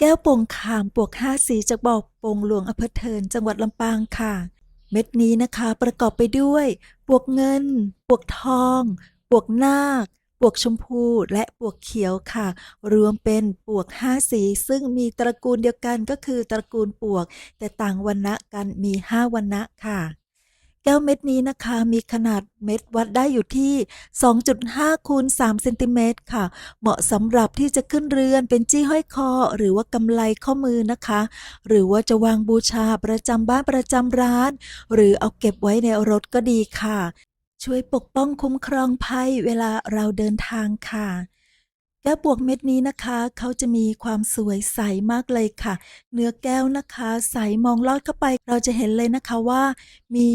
แก้วโป่งขามปวกห้าสีจากบ่อโป่งหลวงอำเภอเทินจังหวัดลำปางค่ะ เม็ดนี้นะคะประกอบไปด้วย ปวกเงิน ปวกทอง ปวกนาค ปวกชมพูและปวกเขียวค่ะ รวมเป็นปวกห้าสี ซึ่งมีตระกูลเดียวกันก็คือตระกูลปวก แต่ต่างวรรณะกันมีห้าวรรณะค่ะ แก้วเม็ดนี้นะคะมีขนาดเม็ดวัดได้อยู่ที่ 2.5คูณ3เซนติเมตรค่ะ เหมาะสำหรับที่จะขึ้นเรือนเป็นจี้ห้อยคอ หรือว่ากำไลข้อมือนะคะ หรือว่าจะวางบูชาประจำบ้านประจำร้าน หรือเอาเก็บไว้ในรถก็ดีค่ะ ช่วยปกป้องคุ้มครองภัยเวลาเราเดินทางค่ะ ก้วบวกเม็ดนี้นะคะ เขาจะมีความสวยใสมากเลยค่ะ เนื้อแก้วนะคะใสมองลอดเข้าไป เราจะเห็นเลยนะคะว่า มี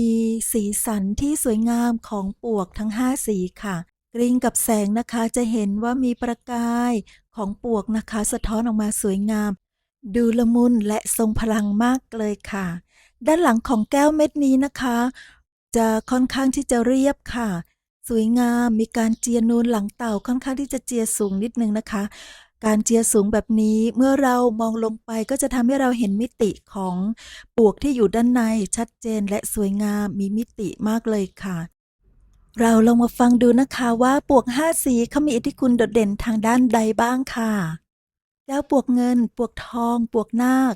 สีสันที่สวยงามของปวกทั้ง 5 สีค่ะ กริ้งกับแสงนะคะจะเห็นว่ามีประกายของปวกนะคะ สะท้อนออกมาสวยงาม ดูละมุนและทรงพลังมากเลยค่ะ ด้านหลังของแก้วเม็ดนี้นะคะ จะค่อนข้างที่จะเรียบค่ะ สวยงาม มีการเจียนูนหลังเต่าค่อนข้างที่จะเจียสูงนิดนึงนะคะ การเจียสูงแบบนี้เมื่อเรามองลงไปก็จะทำให้เราเห็นมิติของปวกที่อยู่ด้านในชัดเจนและสวยงามมีมิติมากเลยค่ะ เราลองมาฟังดูนะคะว่าปวกห้าสีเขามีอิทธิคุณโดดเด่นทางด้านใดบ้างค่ะแก้วปวกเงิน ปวกทอง ปวกนาค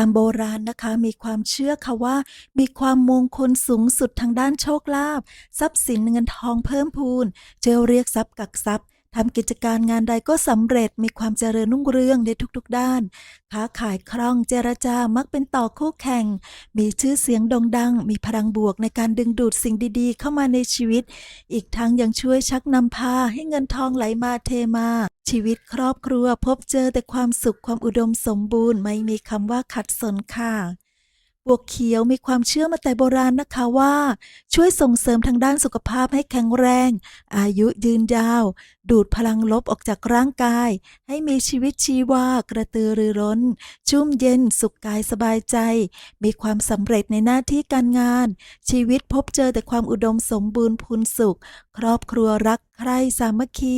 ตามโบราณนะคะมีความเชื่อค่ะว่า มีความมงคลสูงสุดทางด้านโชคลาภทรัพย์สินเงินทองเพิ่มพูนเจอเรียกทรัพย์กักทรัพย์ ทำกิจการงานใดก็สำเร็จมีความเจริญรุ่งเรืองในทุกๆด้าน ค้าขายคล่องเจรจามักเป็นต่อคู่แข่ง มีชื่อเสียงโด่งดัง มีพลังบวกในการดึงดูดสิ่งดีๆ เข้ามาในชีวิต อีกทั้งยังช่วยชักนำพาให้เงินทองไหลมาเทมา ชีวิตครอบครัวพบเจอแต่ความสุขความอุดมสมบูรณ์ไม่มีคำว่าขัดสนค่ะ บวกเขียวมีความเชื่อมาแต่โบราณนะคะว่า ช่วยส่งเสริมทางด้านสุขภาพให้แข็งแรง อายุยืนยาว ดูดพลังลบออกจากร่างกาย ให้มีชีวิตชีวากระตือรือร้น ชุ่มเย็นสุขกายสบายใจ มีความสำเร็จในหน้าที่การงาน ชีวิตพบเจอแต่ความอุดมสมบูรณ์พูนสุข ครอบครัวรัก ใครสามัคคี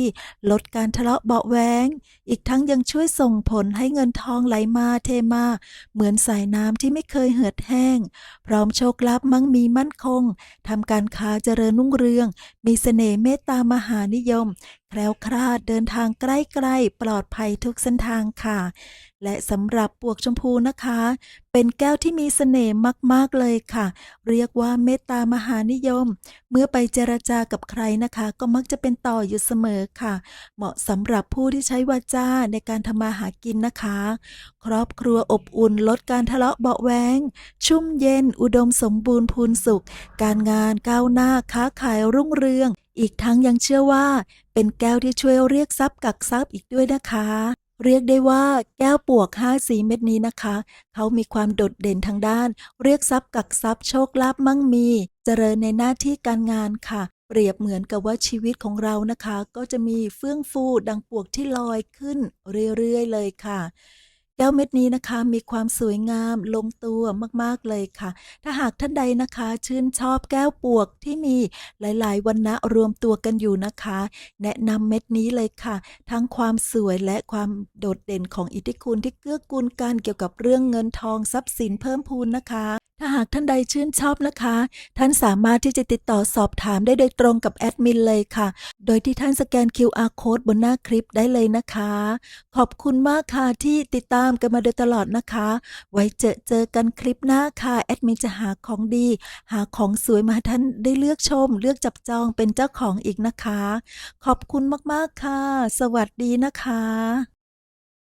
ลดการทะเลาะเบาแวง อีกทั้งยังช่วยส่งผลให้เงินทองไหลมาเทมา เหมือนสายน้ำที่ไม่เคยเหือดแห้ง พร้อมโชคลาภมั่งมีมั่นคงทำการค้าเจริญรุ่งเรือง มีเสน่ห์เมตตามหานิยม แคล้วคลาดเดินทางใกล้ๆปลอดภัยทุกเส้นทางค่ะ และสำหรับปวกชมพูนะคะ เป็นแก้วที่มีเสน่ห์มากๆเลยค่ะ เรียกว่าเมตตามหานิยม เมื่อไปเจรจากับใครนะคะ ก็มักจะเป็นต่ออยู่เสมอค่ะ เหมาะสำหรับผู้ที่ใช้วาจาในการทำมาหากินนะคะ ครอบครัวอบอุ่นลดการทะเลาะเบาแวงชุ่มเย็น อุดมสมบูรณ์พูนสุข การงานก้าวหน้าค้าขายรุ่งเรืองอีกทั้งยังเชื่อว่า เป็นแก้วที่ช่วยเรียกทรัพย์กักทรัพย์อีกด้วยนะคะ เรียกได้ว่าแก้วปวกห้าสีเม็ดนี้นะคะ เขามีความโดดเด่นทางด้าน เรียกทรัพย์กักทรัพย์โชคลาภมั่งมี เจริญในหน้าที่การงานค่ะ เปรียบเหมือนกับว่าชีวิตของเรานะคะ ก็จะมีเฟื่องฟูดังปวกที่ลอยขึ้นเรื่อยๆเลยค่ะ แก้วเม็ดนี้นะคะมีความสวยงามลงตัวมากๆเลยค่ะ ถ้าหากท่านใดนะคะ ชื่นชอบแก้วปวกที่มีหลายๆวันนะรวมตัวกันอยู่นะคะ แนะนำเม็ดนี้เลยค่ะ ทั้งความสวยและความโดดเด่นของอิทธิคุณที่เกื้อกูลกันเกี่ยวกับเรื่องเงินทองทรัพย์สินเพิ่มพูนนะคะ ถ้าหากท่านใดชื่นชอบนะคะ ท่านสามารถที่จะติดต่อสอบถามได้โดยตรงกับแอดมินเลยค่ะ โดยที่ท่านสแกน QR code บนหน้าคลิปได้เลยนะคะ ขอบคุณมากค่ะที่ติดตามกันมาโดยตลอดนะคะ ไว้เจอเจอกันคลิปหน้าค่ะ แอดมินจะหาของดี หาของสวยมาท่านได้เลือกชม เลือกจับจองเป็นเจ้าของอีกนะคะ ขอบคุณมากๆค่ะ สวัสดีนะคะ